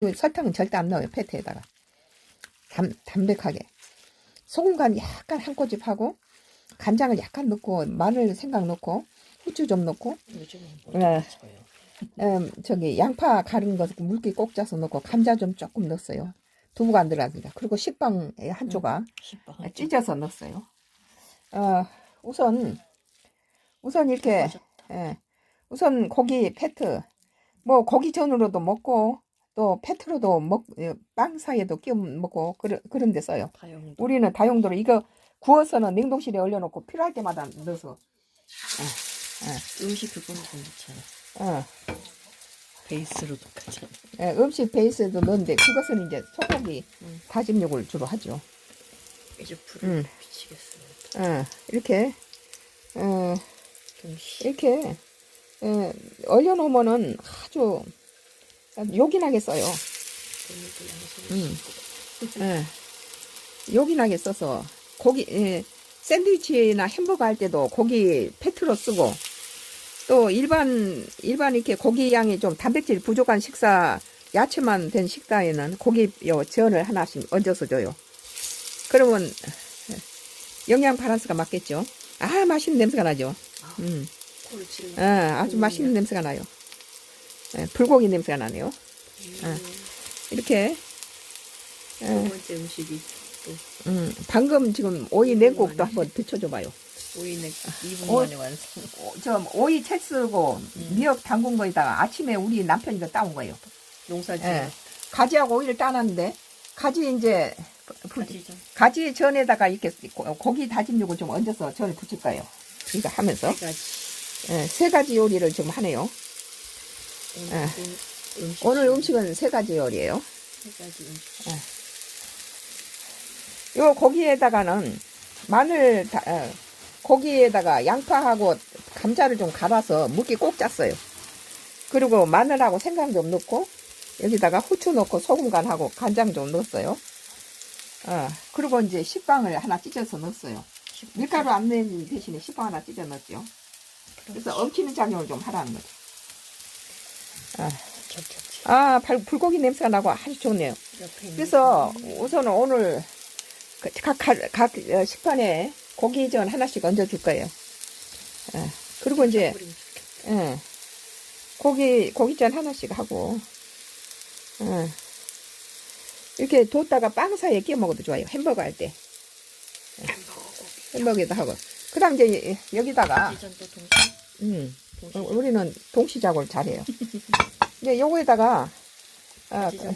그 설탕은 절대 안 넣어요 패트에다가. 담, 담백하게. 소금 간 약간 한 꼬집 하고 간장을 약간 넣고 마늘 생강 넣고 후추 좀 넣고. 요즘은 네. 어떻게 써요? 음, 저기 양파 가른 거 물기 꼭 짜서 넣고 감자 좀 조금 넣었어요. 두부가 안 들어가니까 그리고 식빵 한 조각 아, 찢어서 넣었어요. 어, 우선 우선 이렇게 예. 우선 고기 패트. 뭐 고기 전으로도 먹고 또 패트로도 먹, 예, 빵 사이에도 끼워 먹고 그런 데 써요. 다용도 우리는 다용도로 이거 구워서는 냉동실에 얼려놓고 필요할 때마다 넣어서 음식 그건 좀 넣잖아. 어, 베이스로 똑같잖아. 예, 음식 베이스에도 넣는데 그것은 이제 소고기 음. 다짐육을 주로 하죠. 이제 불을 음. 비치겠습니다. 어, 이렇게 어. 이렇게 예, 얼려놓으면은 아주 요긴하게 써요. 음. 예. 요긴하게 써서 고기 예, 샌드위치나 햄버거 할 때도 고기 패트로 쓰고 또 일반 일반 이렇게 고기 양이 좀 단백질 부족한 식사 야채만 된 식사에는 고기 요 전을 하나씩 얹어서 줘요. 그러면 예, 영양 밸런스가 맞겠죠. 아 맛있는 냄새가 나죠. 음. 아, 아주 맛있는 냄새가 나요. 예, 불고기 냄새가 나네요. 음. 이렇게 두 예, 번째 음식이 음, 방금 지금 오이 냉국도 한번 데쳐줘봐요. 오이는 2분 어? 만에 완성. 어, 저 오이 채 쓰고 미역 담근 거에다가 아침에 우리 남편이 다 따온 거예요. 농사지. 예. 가지하고 오이를 따놨는데 가지 이제 부- 가지죠. 가지 전에다가 이렇게 고- 고기 다짐육을 좀 얹어서 전을 붙일 거예요. 이거 하면서 세 가지. 예, 세 가지 요리를 지금 하네요. 오늘 예. 음식. 오늘 음식은 세 가지 요리예요. 세 가지 음식. 요 고기에다가는 마늘 다, 어, 고기에다가 양파하고 감자를 좀 갈아서 물기 꼭 짰어요. 그리고 마늘하고 생강 좀 넣고 여기다가 후추 넣고 소금 간하고 간장 좀 넣었어요. 어, 그리고 이제 식빵을 하나 찢어서 넣었어요. 밀가루 안 넣는 대신에 식빵 하나 찢어 넣었죠. 그래서 엉키는 작용을 좀 하라는 거죠. 겹겹지. 아, 발- 불고기 냄새가 나고 아주 좋네요. 그래서 우선은 오늘 그 각, 각, 각 어, 식판에 고기전 하나씩 얹어줄 거예요. 예. 그리고 이제 좋겠다. 예. 고기 고기전 하나씩 하고 예. 이렇게 뒀다가 빵 사이에 끼워 먹어도 좋아요. 햄버거 할 때 햄버거에다 하고 그 다음 이제 여기다가. 음, 우리는 동시 작업을 잘해요. 이제 요거에다가 아, 가지전